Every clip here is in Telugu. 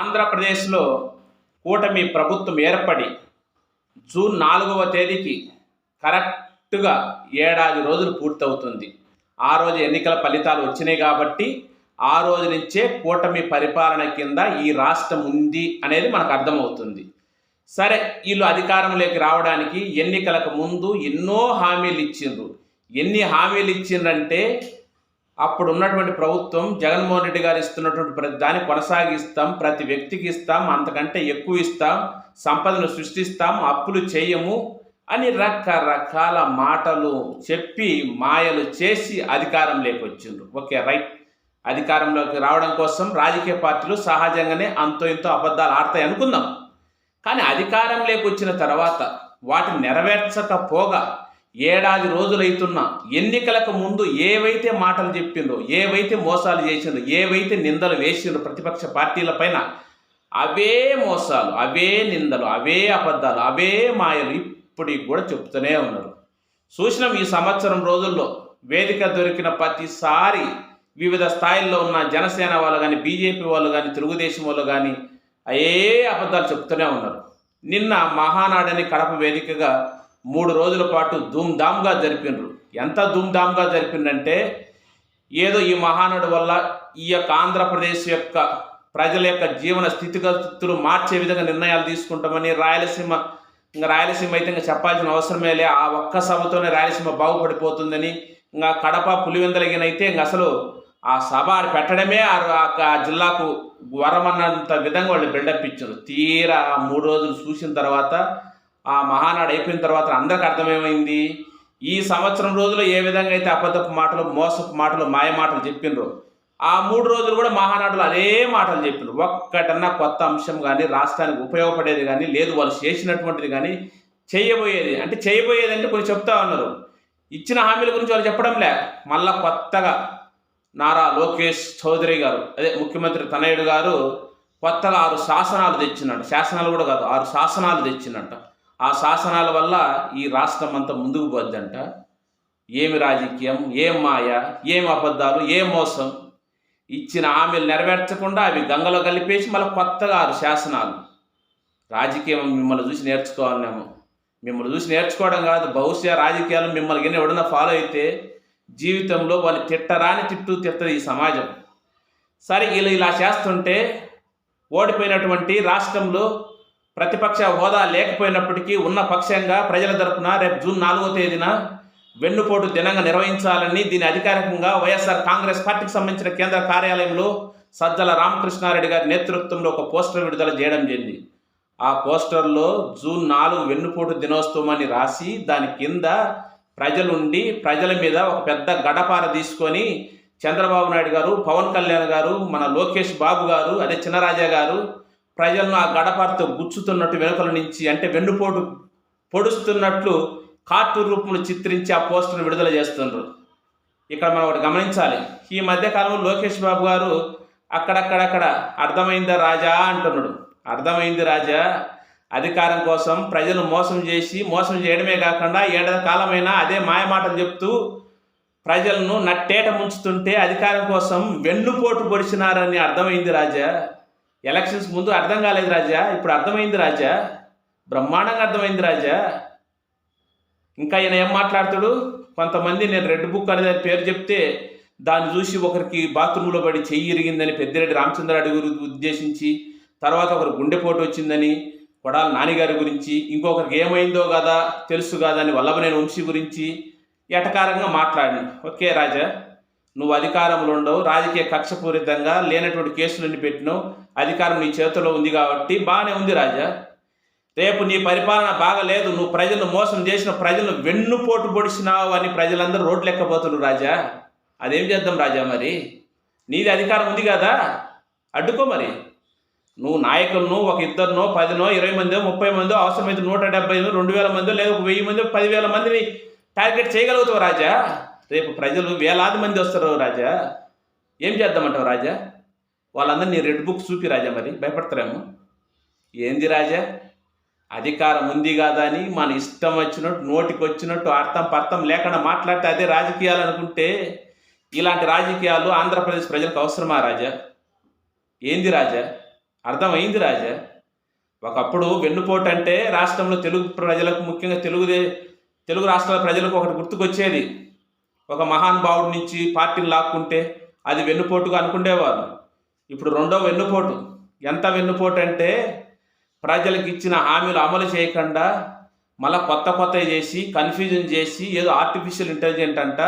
ఆంధ్రప్రదేశ్లో కూటమి ప్రభుత్వం ఏర్పడి జూన్ నాలుగవ తేదీకి కరెక్ట్గా ఏడాది రోజులు పూర్తవుతుంది. ఆ రోజు ఎన్నికల ఫలితాలు వచ్చినాయి కాబట్టి ఆ రోజు నుంచే కూటమి పరిపాలన కింద ఈ రాష్ట్రం ఉంది అనేది మనకు అర్థమవుతుంది. సరే వీళ్ళు అధికారంలోకి రావడానికి ఎన్నికలకు ముందు ఎన్నో హామీలు ఇచ్చిండ్రు. ఎన్ని హామీలు ఇచ్చిండ్రంటే అప్పుడు ఉన్నటువంటి ప్రభుత్వం జగన్మోహన్ రెడ్డి గారు ఇస్తున్నటువంటి ప్రతి దాన్ని కొనసాగిస్తాం ప్రతి వ్యక్తికి ఇస్తాం అంతకంటే ఎక్కువ ఇస్తాం సంపదను సృష్టిస్తాం అప్పులు చేయము అని రకరకాల మాటలు చెప్పి మాయలు చేసి అధికారం వచ్చిండ్రు ఓకే రైట్. అధికారంలోకి రావడం కోసం రాజకీయ పార్టీలు సహజంగానే అంతో ఇంతో అబద్ధాలు ఆడతాయి అనుకుందాం. కానీ అధికారం వచ్చిన తర్వాత వాటిని నెరవేర్చకపోగా ఏడాది రోజులైతున్నా ఎన్నికలకు ముందు ఏవైతే మాటలు చెప్పిందో ఏవైతే మోసాలు చేసిందో ఏవైతే నిందలు వేసిందో ప్రతిపక్ష పార్టీల పైన అవే మోసాలు అవే నిందలు అవే అబద్ధాలు అవే మాయలు ఇప్పటికి కూడా చెప్తూనే ఉన్నారు. చూసినాం ఈ సంవత్సరం రోజుల్లో వేదిక దొరికిన ప్రతిసారి వివిధ స్థాయిల్లో ఉన్న జనసేన వాళ్ళు కానీ బీజేపీ వాళ్ళు కానీ తెలుగుదేశం వాళ్ళు కానీ అయ్యే అబద్ధాలు చెప్తూనే ఉన్నారు. నిన్న మహానాడని కడప వేదికగా మూడు రోజుల పాటు ధూమ్ధామ్గా జరిపినరు. ఎంత ధూమ్ధామ్గా జరిపిందంటే ఏదో ఈ మహానాడు వల్ల ఈ యొక్క ఆంధ్రప్రదేశ్ యొక్క ప్రజల యొక్క జీవన స్థితిగతులు మార్చే విధంగా నిర్ణయాలు తీసుకుంటామని రాయలసీమ ఇంకా రాయలసీమ అయితే ఇంకా చెప్పాల్సిన అవసరమే లే. ఆ ఒక్క సభతోనే రాయలసీమ బాగుపడిపోతుందని ఇంకా కడప పులివెందలగినైతే ఇంక అసలు ఆ సభ పెట్టడమే ఆ ఆ జిల్లాకు వరమన్నంత విధంగా వాళ్ళు బిల్డప్ ఇచ్చారు. తీరా ఆ మూడు రోజులు చూసిన తర్వాత ఆ మహానాడు అయిపోయిన తర్వాత అందరికి అర్థమేమైంది? ఈ సంవత్సరం రోజులు ఏ విధంగా అయితే అబద్ధపు మాటలు మోసపు మాటలు మాయ మాటలు చెప్పినరు ఆ మూడు రోజులు కూడా మహానాడులో అదే మాటలు చెప్పినారు. ఒక్కటన్నా కొత్త అంశం కానీ రాష్ట్రానికి ఉపయోగపడేది కానీ లేదు వాళ్ళు చేసినటువంటిది కానీ చేయబోయేది. అంటే చేయబోయేది అంటే కొన్ని చెప్తా ఉన్నారు. ఇచ్చిన హామీల గురించి వాళ్ళు చెప్పడం లే. మళ్ళా కొత్తగా నారా లోకేష్ చౌదరి గారు అదే ముఖ్యమంత్రి తనయుడు గారు కొత్తగా ఆరు శాసనాలు తెచ్చినట్టు. శాసనాలు కూడా కాదు ఆరు శాసనాలు తెచ్చినట్టు. ఆ శాసనాల వల్ల ఈ రాష్ట్రం అంతా ముందుకు పోద్దంట. ఏమి రాజకీయం ఏం మాయ ఏం అబద్ధాలు ఏం మోసం? ఇచ్చిన హామీలు నెరవేర్చకుండా అవి గంగలో కలిపేసి మళ్ళీ కొత్తగా ఆరు శాసనాలు. రాజకీయం మిమ్మల్ని చూసి నేర్చుకోవాలేమో మిమ్మల్ని చూసి నేర్చుకోవడం కాదు బహుశా రాజకీయాలు మిమ్మల్ని కానీ ఎవడన్నా ఫాలో అయితే జీవితంలో వాళ్ళు తిట్టరాని తిట్టు తిట్టదు ఈ సమాజం. సరే వీళ్ళు ఇలా చేస్తుంటే ఓడిపోయినటువంటి రాష్ట్రంలో ప్రతిపక్ష హోదా లేకపోయినప్పటికీ ఉన్న పక్షంగా ప్రజల తరపున రేపు జూన్ నాలుగో తేదీన వెన్నుపోటు దినంగా నిర్వహించాలని దీని అధికారికంగా వైఎస్ఆర్ కాంగ్రెస్ పార్టీకి సంబంధించిన కేంద్ర కార్యాలయంలో సజ్జల రామకృష్ణారెడ్డి గారి నేతృత్వంలో ఒక పోస్టర్ విడుదల చేయడం జరిగింది. ఆ పోస్టర్లో జూన్ నాలుగు వెన్నుపోటు దినోత్సవం అని రాసి దాని కింద ప్రజలుండి ప్రజల మీద ఒక పెద్ద గడపార తీసుకొని చంద్రబాబు నాయుడు గారు పవన్ కళ్యాణ్ గారు మన లోకేష్ బాబు గారు అదే చిన్నరాజా గారు ప్రజలను ఆ గడపారతో గుచ్చుతున్నట్టు వెనుకల నుంచి అంటే వెన్నుపోటు పొడుస్తున్నట్లు కార్టూన్ రూపంలో చిత్రించి ఆ పోస్టర్ను విడుదల చేస్తున్నారు ఇక్కడ మనం ఒకటి గమనించాలి. ఈ మధ్యకాలంలో లోకేష్ బాబు గారు అక్కడక్కడక్కడ అర్థమైందా రాజా అంటున్నాడు. అర్థమైంది రాజా. అధికారం కోసం ప్రజలు మోసం చేసి మోసం చేయడమే కాకుండా ఏడాది కాలమైనా అదే మాయమాటలు చెప్తూ ప్రజలను నట్టేట ముంచుతుంటే అధికారం కోసం వెన్నుపోటు పొడిచినారని అర్థమైంది రాజా. ఎలక్షన్స్ ముందు అర్థం కాలేదు రాజా ఇప్పుడు అర్థమైంది రాజా. బ్రహ్మాండంగా అర్థమైంది రాజా. ఇంకా ఆయన ఏం మాట్లాడతాడు? కొంతమంది నేను రెడ్ బుక్ అనేది పేరు చెప్తే దాన్ని చూసి ఒకరికి బాత్రూంలో పడి చెయ్యి ఇరిగిందని పెద్దిరెడ్డి రామచంద్రారెడ్డి గురించి ఉద్దేశించి తర్వాత ఒకరు గుండెపోటు వచ్చిందని కొడాల నానిగారి గురించి ఇంకొకరికి ఏమైందో కదా తెలుసు కదా అని వల్లభనేని వంశీ గురించి ఎటకారంగా మాట్లాడి ఓకే రాజా. నువ్వు అధికారంలో ఉండవు రాజకీయ కక్షపూరితంగా లేనటువంటి కేసులన్నీ పెట్టినావు అధికారం నీ చేతిలో ఉంది కాబట్టి బాగానే ఉంది రాజా. రేపు నీ పరిపాలన బాగలేదు నువ్వు ప్రజలను మోసం చేసిన ప్రజలను వెన్నుపోటు పొడిచినావు అని ప్రజలందరూ రోడ్లు ఎక్కబోతున్నారు రాజా. అదేం చేద్దాం రాజా మరి? నీది అధికారం ఉంది కదా? అడ్డుకో మరి. నువ్వు నాయకులను ఒక ఇద్దరినో పదినో ఇరవై మందో ముప్పై మందో అవసరమైతే నూట డెబ్బై రెండు వేల మందో లేదా ఒక వెయ్యి మందో పదివేల మందిని టార్గెట్ చేయగలుగుతావు రాజా. రేపు ప్రజలు వేలాది మంది వస్తారు రాజా. ఏం చేద్దామంటావు రాజా? వాళ్ళందరినీ రెడ్ బుక్ చూపి రాజా మరి భయపడతారేమో? ఏంది రాజా? అధికారం ఉంది కాదా అని మన ఇష్టం వచ్చినట్టు నోటికి వచ్చినట్టు అర్థం పర్థం లేకుండా మాట్లాడితే అదే రాజకీయాలు అనుకుంటే ఇలాంటి రాజకీయాలు ఆంధ్రప్రదేశ్ ప్రజలకు అవసరమా రాజా? ఏంది రాజా? అర్థమైంది రాజా? ఒకప్పుడు వెన్నుపోటు అంటే రాష్ట్రంలో తెలుగు ప్రజలకు ముఖ్యంగా తెలుగుదే తెలుగు రాష్ట్రాల ప్రజలకు ఒకటి గుర్తుకొచ్చేది. ఒక మహానుభావుడి నుంచి పార్టీని లాక్కుంటే అది వెన్నుపోటుగా అనుకునేవారు ఇప్పుడు రెండో వెన్నుపోటు. ఎంత వెన్నుపోటు అంటే ప్రజలకు ఇచ్చిన హామీలు అమలు చేయకుండా మళ్ళీ కొత్త కొత్తవి చేసి కన్ఫ్యూజన్ చేసి ఏదో ఆర్టిఫిషియల్ ఇంటెలిజెంట్ అంట.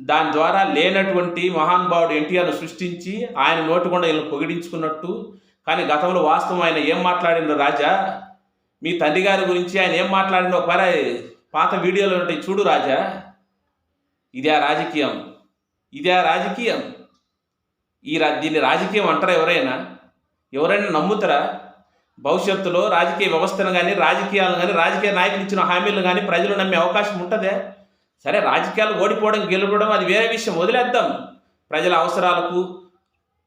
దాని ద్వారా లేనటువంటి మహానుభావుడు ఎన్టీఆర్ను సృష్టించి ఆయన నోటి కూడా వీళ్ళని పొగిడించుకున్నట్టు. కానీ గతంలో వాస్తవం ఆయన ఏం మాట్లాడిండో రాజా? మీ తండ్రి గారి గురించి ఆయన ఏం మాట్లాడిండో ఒకసారి పాత వీడియోలు ఉంటాయి చూడు రాజా. ఇదే రాజకీయం. ఇదే రాజకీయం. ఈ రా దీన్ని రాజకీయం అంటారా ఎవరైనా? ఎవరైనా నమ్ముతారా? భవిష్యత్తులో రాజకీయ వ్యవస్థను కానీ రాజకీయాలను కానీ రాజకీయ నాయకులు ఇచ్చిన హామీలను కానీ ప్రజలు నమ్మే అవకాశం ఉంటుందే? సరే రాజకీయాలు ఓడిపోవడం గెలుపడం అది వేరే విషయం. వదిలేద్దాం. ప్రజల అవసరాలకు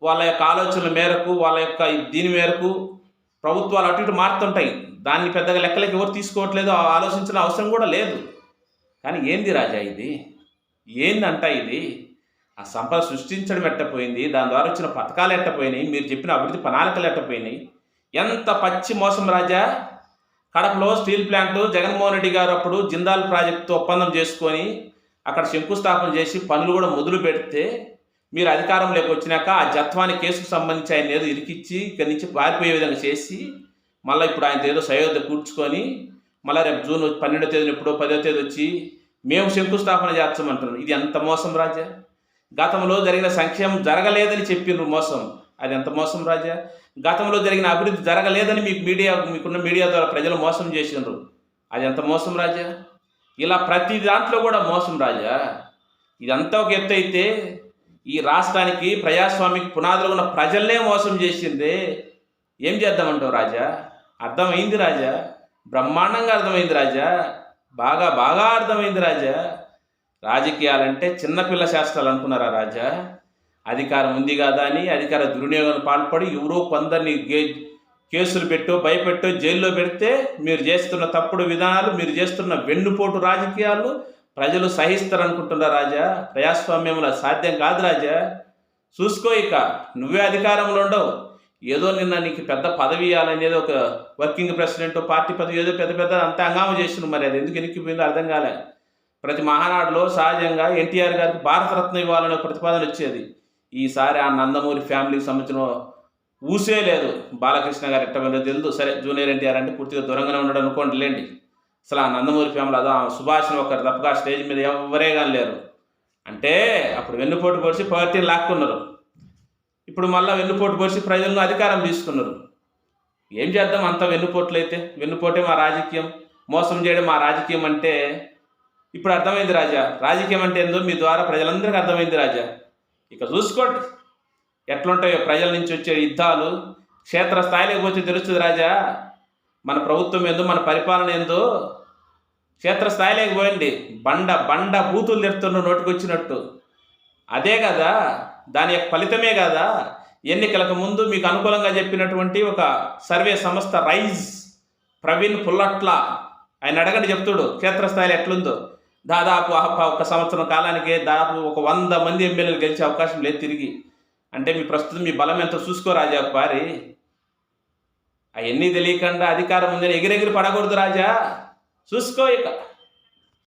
వాళ్ళ యొక్క ఆలోచనల మేరకు వాళ్ళ యొక్క దీని మేరకు ప్రభుత్వాలు అటు ఇటు మారుతుంటాయి. దాన్ని పెద్దగా లెక్కలకి ఎవరు తీసుకోవట్లేదు ఆలోచించిన అవసరం కూడా లేదు. కానీ ఏంది రాజా ఇది? ఏందంట ఇది? ఆ సంపద సృష్టించడం ఎట్టపోయింది? దాని ద్వారా వచ్చిన పథకాలు ఎట్టపోయినాయి? మీరు చెప్పిన అభివృద్ధి ప్రణాళికలు ఎట్టపోయినాయి? ఎంత పచ్చి మోసం రాజా? కడపలో స్టీల్ ప్లాంట్ జగన్మోహన్ రెడ్డి గారు అప్పుడు జిందాల్ ప్రాజెక్టుతో ఒప్పందం చేసుకొని అక్కడ శంకుస్థాపన చేసి పనులు కూడా మొదలు పెడితే మీరు అధికారంలోకి వచ్చినాక ఆ జత్వాని కేసుకు సంబంధించి ఆయన ఏదో ఇరికిచ్చి ఇక్కడి నుంచి పారిపోయే విధంగా చేసి మళ్ళీ ఇప్పుడు ఆయన ఏదో సయోధ్య కూర్చుకొని మళ్ళీ రేపు జూన్ పన్నెండో తేదీన ఎప్పుడో పదో తేదీ వచ్చి మేము శంకుస్థాపన చేస్తామంటున్నాం ఇది ఎంత మోసం రాజా? గతంలో జరిగిన సంక్షేమం జరగలేదని చెప్పిండ్రు మోసం. అది ఎంత మోసం రాజా? గతంలో జరిగిన అభివృద్ధి జరగలేదని మీకు మీడియా మీకున్న మీడియా ద్వారా ప్రజలు మోసం చేసిండ్రు. అది ఎంత మోసం రాజా? ఇలా ప్రతి దాంట్లో కూడా మోసం రాజా. ఇదంతా ఒక ఎత్తు అయితే ఈ రాష్ట్రానికి ప్రజాస్వామికి పునాదులు ఉన్న ప్రజల్నే మోసం చేసింది. ఏం చేద్దామంటావు రాజా? అర్థమైంది రాజా? బ్రహ్మాండంగా అర్థమైంది రాజా. బాగా బాగా అర్థమైంది రాజా. రాజకీయాలంటే చిన్నపిల్ల శాస్త్రాలు అనుకున్నారా రాజా? అధికారం ఉంది కదా అని అధికార దుర్వినియోగం పాల్పడి ఎవరో కొందరిని కేసులు పెట్టో భయపెట్టో జైల్లో పెడితే మీరు చేస్తున్న తప్పుడు విధానాలు మీరు చేస్తున్న వెన్నుపోటు రాజకీయాలు ప్రజలు సహిస్తారనుకుంటున్నారు రాజా. ప్రజాస్వామ్యంలో సాధ్యం కాదు రాజా. చూసుకో ఇక నువ్వే అధికారంలో ఉండవు. ఏదో నిన్న నీకు పెద్ద పదవి ఇవ్వాలనేది ఒక వర్కింగ్ ప్రెసిడెంట్ పార్టీ పదవి ఏదో పెద్ద పెద్ద అంత హంగామా చేసిన మరి అది. ఎందుకు ఎనిక్కిపోయిందో అర్థం కాలే. ప్రతి మహానాడులో సహజంగా ఎన్టీఆర్ గారికి భారతరత్న ఇవ్వాలనే ప్రతిపాదన వచ్చేది. ఈసారి ఆ నందమూరి ఫ్యామిలీకి సంబంధించిన ఊసే లేదు. బాలకృష్ణ గారు ఎట్టమైనా తెలుదు. సరే జూనియర్ ఎన్టీఆర్ అంటే పూర్తిగా దూరంగానే ఉండడం అనుకోండి లేండి. అసలు ఆ నందమూరి ఫ్యామిలీ అదా సుభాష్ని ఒకరు తప్పగా స్టేజ్ మీద ఎవరే కానీ లేరు. అంటే అప్పుడు వెన్నుపోటు పొడిచి పార్టీని లాక్కున్నారు. ఇప్పుడు మళ్ళీ వెన్నుపోటు పొడిచి ప్రజలను అధికారం తీసుకున్నారు. ఏం చేద్దాం అంత వెన్నుపోట్లయితే? వెన్నుపోటే మా రాజకీయం మోసం చేయడం మా రాజకీయం అంటే ఇప్పుడు అర్థమైంది రాజా. రాజకీయం అంటే ఏందో మీ ద్వారా ప్రజలందరికీ అర్థమైంది రాజా. ఇక చూసుకోండి. ఎట్లుంటాయో ప్రజల నుంచి వచ్చే యుద్ధాలు క్షేత్రస్థాయిలోకి వచ్చి తెలుస్తుంది రాజా. మన ప్రభుత్వం ఏందో మన పరిపాలన ఏందో క్షేత్రస్థాయిలోకి పోయండి. బండ బండ బూతులు తెరుతున్న నోటికొచ్చినట్టు. అదే కదా. దాని యొక్క ఫలితమే కదా? ఎన్నికలకు ముందు మీకు అనుకూలంగా చెప్పినటువంటి ఒక సర్వే సంస్థ రైజ్ ప్రవీణ్ పుల్లట్ల. ఆయన అడగండి చెప్తుడు క్షేత్రస్థాయిలో ఎట్లుందో. దాదాపు ఒక సంవత్సరం కాలానికి దాదాపు ఒక వంద మంది ఎమ్మెల్యేలు గెలిచే అవకాశం లేదు తిరిగి. అంటే మీ ప్రస్తుతం మీ బలం ఎంతో చూసుకో రాజా పారి అవన్నీ తెలియకుండా అధికారం ఉందని ఎగిరెగిరి పడకూడదు రాజా. చూసుకో ఇక.